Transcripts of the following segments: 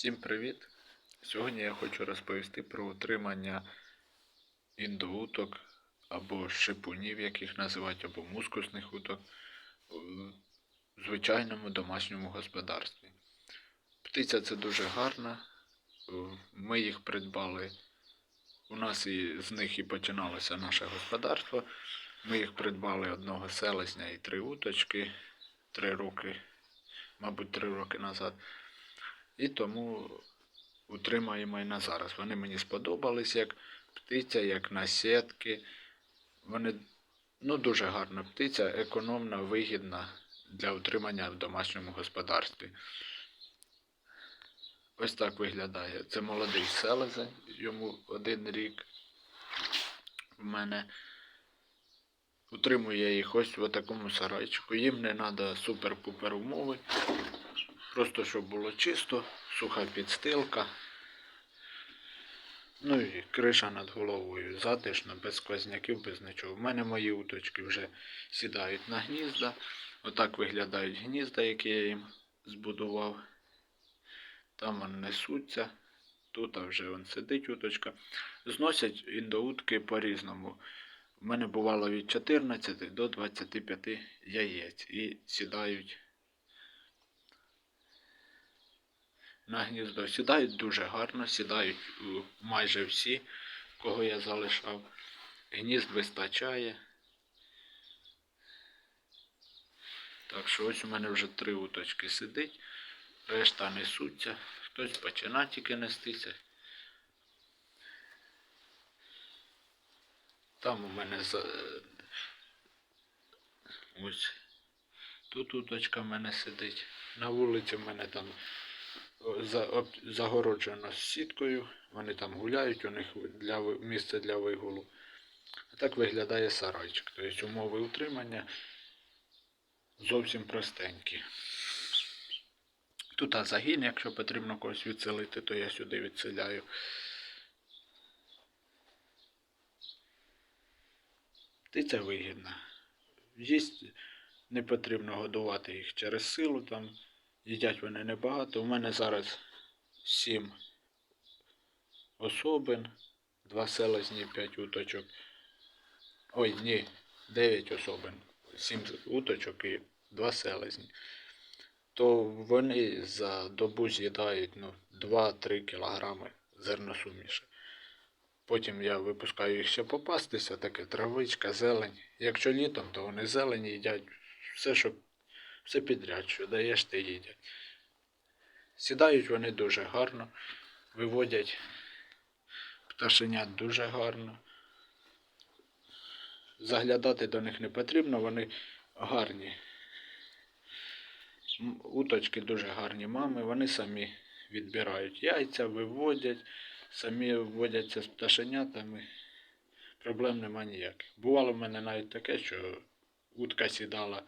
Всім привіт! Сьогодні я хочу розповісти про утримання індоуток або шипунів, як їх називають, або мускусних уток в звичайному домашньому господарстві. Птиця це дуже гарна. Ми їх придбали. У нас і з них і починалося наше господарство. Ми їх придбали одного селезня і три уточки три роки, мабуть, три роки назад. І тому утримаємо і на зараз. Вони мені сподобались як птиця, як насідки. Вони ну, дуже гарна птиця, економна, вигідна для утримання в домашньому господарстві. Ось так виглядає. Це молодий селезень, йому один рік. В мене утримую я їх ось в такому сарайчику. Їм не треба супер-пупер умови. Просто щоб було чисто, суха підстилка. Ну і криша над головою. Затишно, без сквозняків, без нічого. В мене мої уточки вже сідають на гнізда. Отак виглядають гнізда, які я їм збудував. Там вони несуться. Тут вже вон сидить уточка. Зносять індоутки по-різному. У мене бувало від 14 до 25 яєць і сідають на гніздо. Сідають дуже гарно, сідають е, майже всі, кого я залишав. Гнізд вистачає. Так що ось у мене вже три уточки сидить, решта несуться, хтось починає тільки нестися. Там у мене ось тут уточка в мене сидить. На вулиці в мене там загороджено сіткою. Вони там гуляють, у них для, місце для вигулу. А так виглядає сарайчик. Тобто умови утримання зовсім простенькі. Тут а загін, якщо потрібно когось відселити, то я сюди відселяю. Птиця вигідна. Їсть не потрібно годувати їх через силу там. Їдять вони небагато. У мене зараз сім особин, два селезні, п'ять уточок. Ой, ні, дев'ять особин. Сім уточок і два селезні. То вони за добу з'їдають ну, 2-3 кілограми зерносуміші. Потім я випускаю їх ще попастися, таке травичка, зелень. Якщо літом, то вони зелень їдять все, що все підряд, що даєш, те їдять. Сідають вони дуже гарно, виводять пташенят дуже гарно. Заглядати до них не потрібно, вони гарні. Уточки дуже гарні мами, вони самі відбирають яйця, виводять, самі вводяться з пташенятами. Проблем нема ніяких. Бувало в мене навіть таке, що утка сідала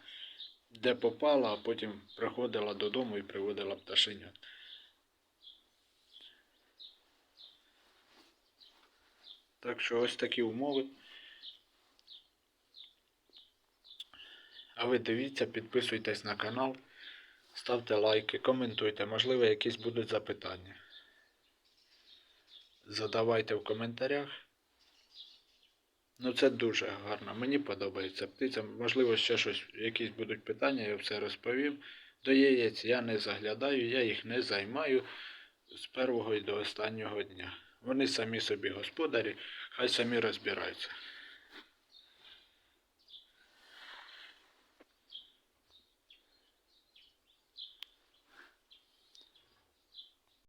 де попала, а потім приходила додому і приводила пташенят. Так що ось такі умови. А ви дивіться, підписуйтесь на канал, ставте лайки, коментуйте, можливо, якісь будуть запитання. Задавайте в коментарях. Ну це дуже гарно. Мені подобається птиця. Можливо, ще щось, якісь будуть питання, я все розповім. До яєць я не заглядаю, я їх не займаю з першого і до останнього дня. Вони самі собі господарі, хай самі розбираються.